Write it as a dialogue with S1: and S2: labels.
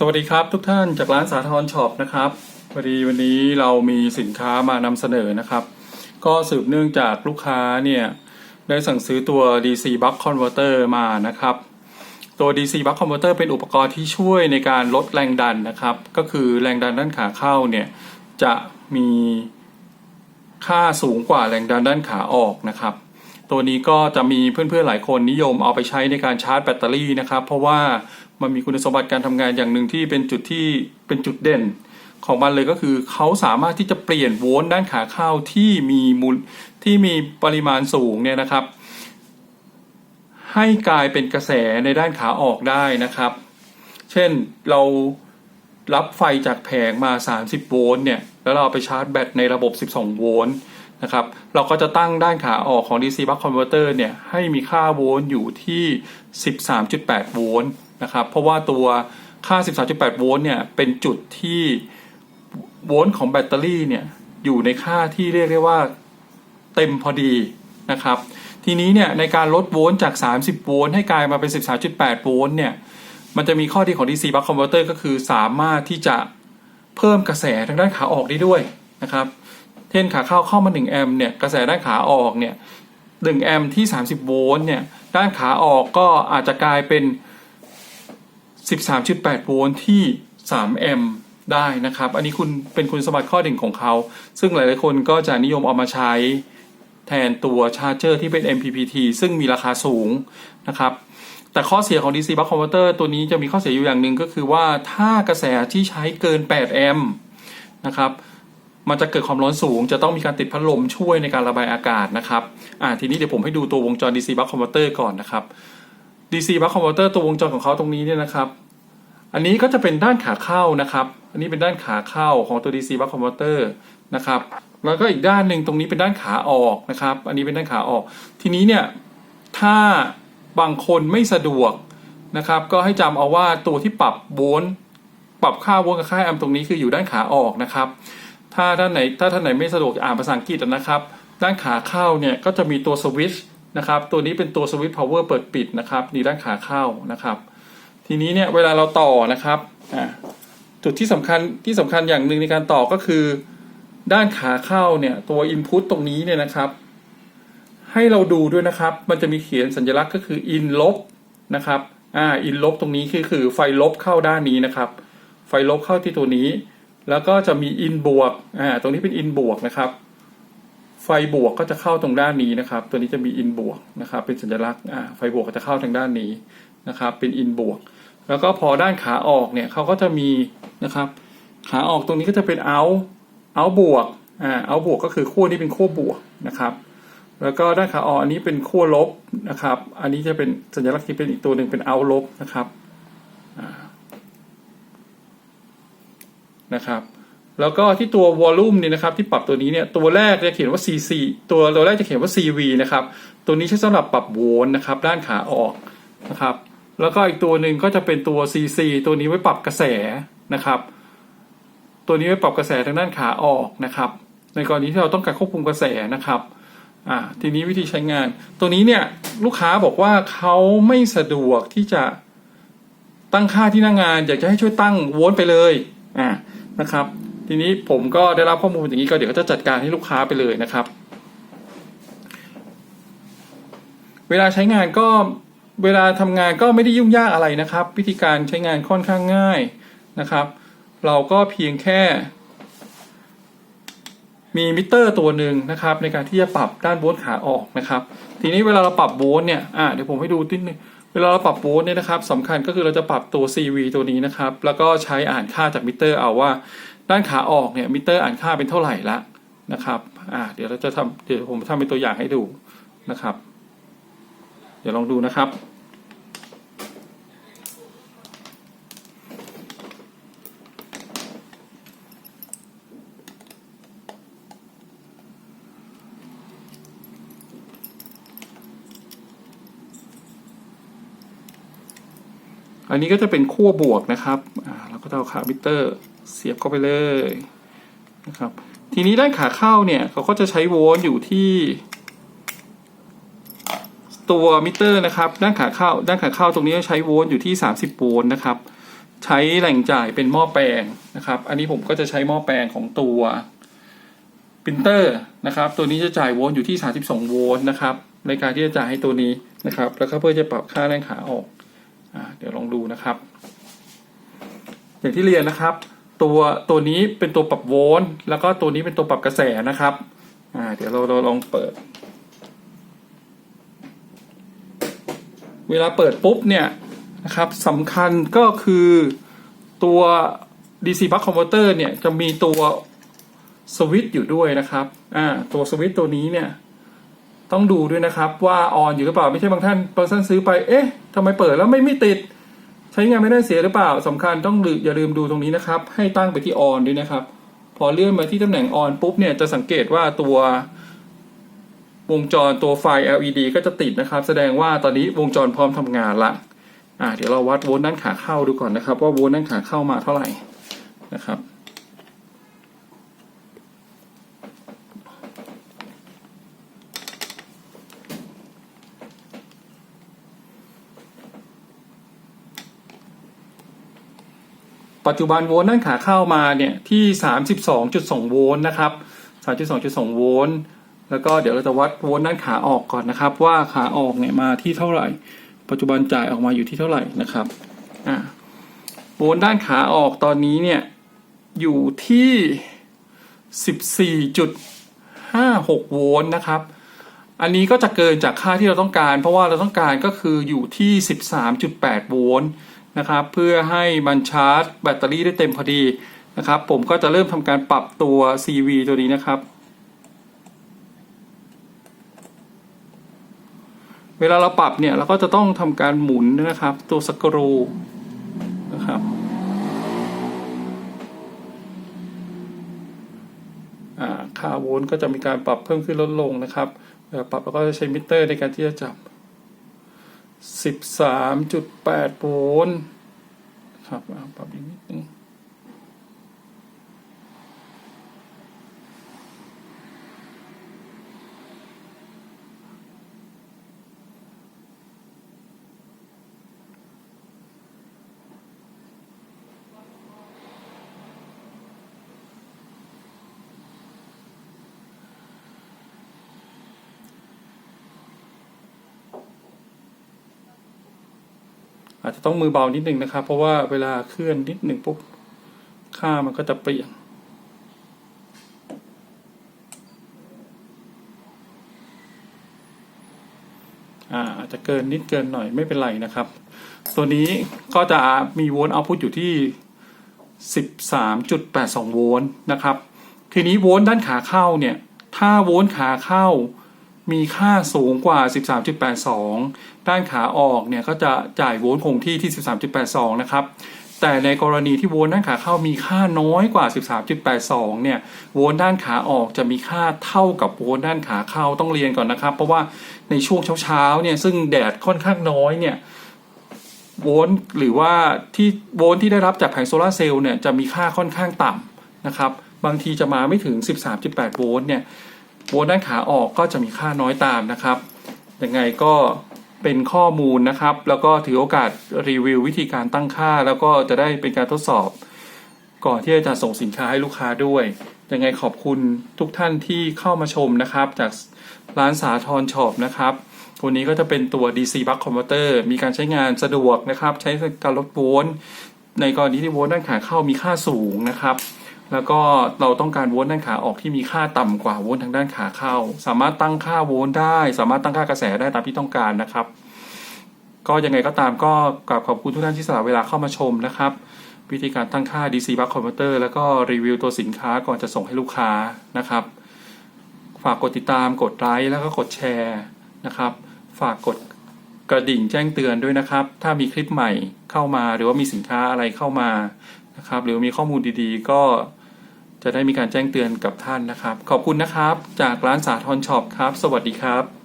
S1: สวัสดีครับทุกท่านจากร้านสาทรช็อปนะครับพอดีวันนี้เรามีสินค้ามานำเสนอนะครับ ก็สืบเนื่องจากลูกค้าเนี่ย ได้สั่งซื้อตัว DC Buck Converter มานะครับ ตัว DC Buck Converter เป็นอุปกรณ์ที่ช่วยในการลดแรงดันนะครับ ก็คือแรงดันด้านขาเข้าเนี่ย จะมีค่าสูงกว่าแรงดันด้านขาออกนะครับ ตัวนี้ก็จะมีเพื่อนๆหลายคนนิยมเอาไปใช้ในการชาร์จแบตเตอรี่นะครับ เพราะว่า มันมีคุณสมบัติการทำงานอย่างหนึ่งที่เป็นจุดที่เป็นจุดเด่นของมันเลยก็คือเขาสามารถที่จะเปลี่ยนโวลต์ด้านขาเข้าที่มีมูลที่มีปริมาณสูงเนี่ยนะครับ ให้กลายเป็นกระแสในด้านขาออกได้นะครับ เช่นเรารับไฟจากแผงมา 30 โวลต์เนี่ยแล้วเราเอาไปชาร์จแบตในระบบ 12 โวลต์นะครับ เราก็จะตั้งด้านขาออกของ DC Buck Converter เนี่ยให้มีค่าโวลต์อยู่ที่ 13.8 โวลต์ นะครับ เพราะว่าตัวค่า 13.8 โวลต์เนี่ย เป็นจุดที่โวลต์ของแบตเตอรี่เนี่ย อยู่ในค่าที่เรียกได้ว่าเต็มพอดีนะครับ ทีนี้เนี่ย ในการลดโวลต์จาก 30 โวลต์ให้กลายมาเป็น 13.8 โวลต์เนี่ย มันจะมีข้อดีของ DC Buck Converter ก็คือสามารถที่จะเพิ่มกระแสทางด้านขาออกได้ด้วยนะครับ เช่นขาเข้าเข้ามา 1 แอมป์เนี่ย กระแสด้านขาออกเนี่ย 1 แอมป์ที่ 30 โวลต์เนี่ย ด้านขาออกก็อาจจะกลายเป็น 13.8 โวลต์ที่ 3 แอมป์ได้นะครับ อันนี้คุณเป็นคุณสมบัติข้อเด่นของเขา ซึ่งหลายๆคนก็จะนิยมเอามาใช้แทนตัวชาร์จเจอร์ที่เป็น MPPT ซึ่งมีราคาสูงนะครับ แต่ข้อเสียของ DC Buck Converter ตัวนี้จะมีข้อเสียอยู่อย่างหนึ่งก็คือว่าถ้ากระแสที่ใช้เกิน 8 แอมป์นะครับมันจะเกิดความร้อนสูง จะต้องมีการติดพัดลมช่วยในการระบายอากาศนะครับ อ่า ทีนี้เดี๋ยวผมให้ดูตัววงจร DC Buck Converter ก่อนนะครับ DC Buck Converter ตัววงจรของเขาตรงนี้เนี่ยนะครับ อันนี้ก็จะเป็นด้านขาเข้านะครับ อันนี้เป็นด้านขาเข้าของตัว DC Buck Converter นะครับแล้วก็อีกด้านหนึ่งตรงนี้เป็นด้านขาออกนะครับ อันนี้เป็นด้านขาออก ทีนี้เนี่ยถ้าบางคนไม่สะดวกนะครับ ก็ให้จำเอาว่าตัวที่ปรับโวลต์ปรับค่าโวลต์กับค่าแอมตรงนี้คืออยู่ด้านขาออกนะครับ ถ้าท่านไหนถ้าท่านไหนไม่สะดวกอ่านภาษาอังกฤษนะครับ ด้านขาเข้าเนี่ยก็จะมีตัวสวิตช์ นะครับ ตัวนี้เป็นตัวสวิตช์พาวเวอร์เปิดปิดนะครับนี่ด้านขาเข้านะครับ ทีนี้เนี่ยเวลาเราต่อนะครับอ่าจุดที่สำคัญที่สำคัญอย่างหนึ่งในการต่อก็คือ ด้านขาเข้าเนี่ยตัว Input ตรงนี้เนี่ยนะครับ ให้เราดูด้วยนะครับ มันจะมีเขียนสัญลักษณ์ก็คือ in ลบนะครับอ่า in ลบตรงนี้คือคือไฟลบเข้าด้านนี้นะครับ ไฟลบเข้าที่ตัวนี้ แล้วก็จะมี in บวกอ่าตรงนี้เป็น in บวกนะครับ ไฟบวกก็จะเข้าตรงด้านนี้นะครับ ตัวนี้จะมี in บวกนะครับ เป็นสัญลักษณ์อ่าไฟบวกก็จะเข้าทางด้านนี้นะครับ เป็น in บวก แล้วก็พอด้านขาออกเนี่ยเขาก็จะมีนะครับ ขาออกตรงนี้ก็จะเป็น out out บวกอ่า out บวกก็คือขั้วนี้เป็นขั้วบวกนะครับ แล้วก็ด้านขาออกอันนี้เป็นขั้วลบนะครับ อันนี้จะเป็นสัญลักษณ์ที่เป็นอีกตัวหนึ่งเป็น out ลบนะครับนะครับ แล้วก็ที่ตัววอลลุ่มเนี่ยนะครับที่ปรับตัวนี้เนี่ยตัวแรกจะเขียนว่า cc ตัวตัวแรกจะเขียนว่า cv นะครับตัวนี้ใช้สำหรับปรับโวลต์นะครับด้านขาออกนะครับแล้วก็อีกตัวหนึ่งก็จะเป็นตัว cc ตัวนี้ไว้ปรับกระแสนะครับ ตัวนี้ไว้ปรับกระแสทางด้านขาออกนะครับ ในกรณีที่เราต้องการควบคุมกระแสนะครับอ่าทีนี้วิธีใช้งาน ตัวนี้เนี่ยลูกค้าบอกว่าเขาไม่สะดวกที่จะตั้งค่าที่หน้างงาน อยากจะให้ช่วยตั้งโวลต์ไปเลยอ่านะครับ ทีนี้ผมก็ได้รับข้อมูลอย่างนี้ก็เดี๋ยวก็จะจัดการให้ลูกค้าไปเลยนะครับ เวลาใช้งานก็เวลาทำงานก็ไม่ได้ยุ่งยากอะไรนะครับ วิธีการใช้งานค่อนข้างง่ายนะครับ เราก็เพียงแค่ มีมิเตอร์ตัวหนึ่งนะครับ ในการที่จะปรับด้านโวลต์ขาออกนะครับ ทีนี้เวลาเราปรับโวลต์เนี่ยอ่าเดี๋ยวผมให้ดูนิดนึงเวลาเราปรับโวลต์เนี่ยนะครับสำคัญก็คือเราจะปรับตัว CV ตัวนี้นะครับ แล้วก็ใช้อ่านค่าจากมิเตอร์เอาว่า ด้านขาออกเนี่ยมิเตอร์อ่านค่าเป็นเท่าไหร่ละนะครับอ่าเดี๋ยวเราจะทำเดี๋ยวผมทำเป็นตัวอย่างให้ดูนะครับ เดี๋ยวลองดูนะครับอันนี้ก็จะเป็นขั้วบวกนะครับอ่าเราก็จะเอาขามิเตอร์ เสียบเข้าไปเลยนะครับทีนี้ด้านขาเข้าเนี่ยเขาก็จะใช้โวลต์อยู่ที่ตัวมิเตอร์นะครับ ด้านขาเข้าด้านขาเข้าตรงนี้ใช้โวลต์อยู่ที่ 30 โวลต์นะครับ ใช้แหล่งจ่ายเป็นหม้อแปลงนะครับ อันนี้ผมก็จะใช้หม้อแปลงของตัวปรินเตอร์นะครับ ตัวนี้จะจ่ายโวลต์อยู่ที่ 32 โวลต์นะครับ ในการที่จะจ่ายให้ตัวนี้นะครับ แล้วก็เพื่อจะปรับค่าแรงขาออกอเดี๋ยวลองดูนะครับ อย่างที่เรียนนะครับ ตัวตัวนี้เป็นตัวปรับโวลต์แล้วก็ตัวนี้เป็นตัวปรับกระแสนะครับอ่าเดี๋ยวเราเราลองเปิด เวลาเปิดปุ๊บเนี่ยนะครับสำคัญก็คือตัว DC Buck Converter เนี่ยจะมีตัวสวิตช์อยู่ด้วยนะครับอ่าตัวสวิตช์ตัวนี้เนี่ยต้องดูด้วยนะครับว่าออนอยู่หรือเปล่าไม่ใช่บางท่านบางท่านซื้อไปเอ๊ะทำไมเปิดแล้วไม่ไม่ติด ช้งานไม่ได้เสียหรือเปล่าสำคัญต้องอย่าลืมดูตรงนี้นะครับ ให้ตั้งไปที่ออนด้วยนะครับ พอเลื่อนมาที่ตำแหน่งออนปุ๊บเนี่ยจะสังเกตว่าตัววงจรตัวไฟ LED ก็จะติดนะครับ แสดงว่าตอนนี้วงจรพร้อมทำงานละอ่าเดี๋ยวเราวัดโวลต์ด้านขาเข้าดูก่อนนะครับ ว่าโวลต์ด้านขาเข้ามาเท่าไหร่นะครับ ปัจจุบันโวลต์ด้านขาเข้ามาเนี่ยที่ 32.2 โวลต์นะครับ 32.2 โวลต์ แล้วก็เดี๋ยวเราจะวัดโวลต์ด้านขาออกก่อนนะครับ ว่าขาออกเนี่ยมาที่เท่าไหร่ ปัจจุบันจ่ายออกมาอยู่ที่เท่าไหร่นะครับ อ่า โวลต์ด้านขาออกตอนนี้เนี่ยอยู่ที่ 14.56 โวลต์นะครับอันนี้ก็จะเกินจากค่าที่เราต้องการ เพราะว่าเราต้องการก็คืออยู่ที่ 13.8 โวลต์ นะครับ เพื่อให้มันชาร์จแบตเตอรี่ได้เต็มพอดีนะครับ ผมก็จะเริ่มทำการปรับตัว CV ตัวนี้นะครับ เวลาเราปรับเนี่ยเราก็จะต้องทำการหมุนนะครับ ตัวสกรูนะครับอ่าค่าโวลต์ก็จะมีการปรับเพิ่มขึ้นลดลงนะครับปรับเราก็จะใช้มิเตอร์ในการที่จะจับ 13.8โวลต์ครับปรับอีกนิดนึง อาจจะต้องมือเบานิดนึงนะครับ เพราะว่าเวลาเคลื่อนนิดหนึ่งปุ๊บค่ามันก็จะเปลี่ยนอาอาจจะเกินนิดเกินหน่อยไม่เป็นไรนะครับ ตัวนี้ก็จะมีโวลต์เอาพุทอยู่ที่ 13.82 โวลต์นะครับ ทีนี้โวลต์ด้านขาเข้าเนี่ย ถ้าโวลต์ขาเข้า มีค่าสูงกว่า 13.82 ด้านขาออกเนี่ยก็จะจ่ายโวลต์คงที่ที่ 13.82 นะครับ แต่ในกรณีที่โวลต์ด้านขาเข้ามีค่าน้อยกว่า 13.82 เนี่ย โวลต์ด้านขาออกจะมีค่าเท่ากับโวลต์ด้านขาเข้าต้องเรียนก่อนนะครับ เพราะว่าในช่วงเช้าๆ เนี่ยซึ่งแดดค่อนข้างน้อยเนี่ยโวลต์หรือว่าที่โวลต์ที่ได้รับจากแผงโซลาร์เซลล์เนี่ยจะมีค่าค่อนข้างต่ำนะครับ บางทีจะมาไม่ถึง 13.8 โวลต์เนี่ย วลต์ด้านขาออกก็จะมีค่าน้อยตามนะครับยังไงก็เป็นข้อมูลนะครับ แล้วก็ถือโอกาสรีวิววิธีการตั้งค่า แล้วก็จะได้เป็นการทดสอบ ก่อนที่จะส่งสินค้าให้ลูกค้าด้วยยังไงขอบคุณทุกท่านที่เข้ามาชมนะครับ จากร้านสาทรช็อปนะครับตัวนี้ก็จะเป็นตัว DC Buck Converter มีการใช้งานสะดวกนะครับ ใช้การลดโวลต์ในกรณีที่โวลต์ด้านขาเข้ามีค่าสูงนะครับ แล้วก็เราต้องการโวลต์ด้านขาออกที่มีค่าต่ำกว่าโวลต์ทางด้านขาเข้า สามารถตั้งค่าโวลต์ได้ สามารถตั้งค่ากระแสได้ตามที่ต้องการนะครับ ก็ยังไงก็ตามก็กราบขอบคุณทุกท่านที่สละเวลาเข้ามาชมนะครับ วิธีการตั้งค่า DC Buck Converter แล้วก็รีวิวตัวสินค้าก่อนจะส่งให้ลูกค้านะครับ ฝากกดติดตามกดไลค์แล้วก็กดแชร์นะครับ ฝากกดกระดิ่งแจ้งเตือนด้วยนะครับ ถ้ามีคลิปใหม่เข้ามาหรือว่ามีสินค้าอะไรเข้ามานะครับ หรือมีข้อมูลดีๆ ก็ จะได้มีการแจ้งเตือนกับท่านนะครับ ขอบคุณนะครับ จากร้านสาทรช็อปครับ สวัสดีครับ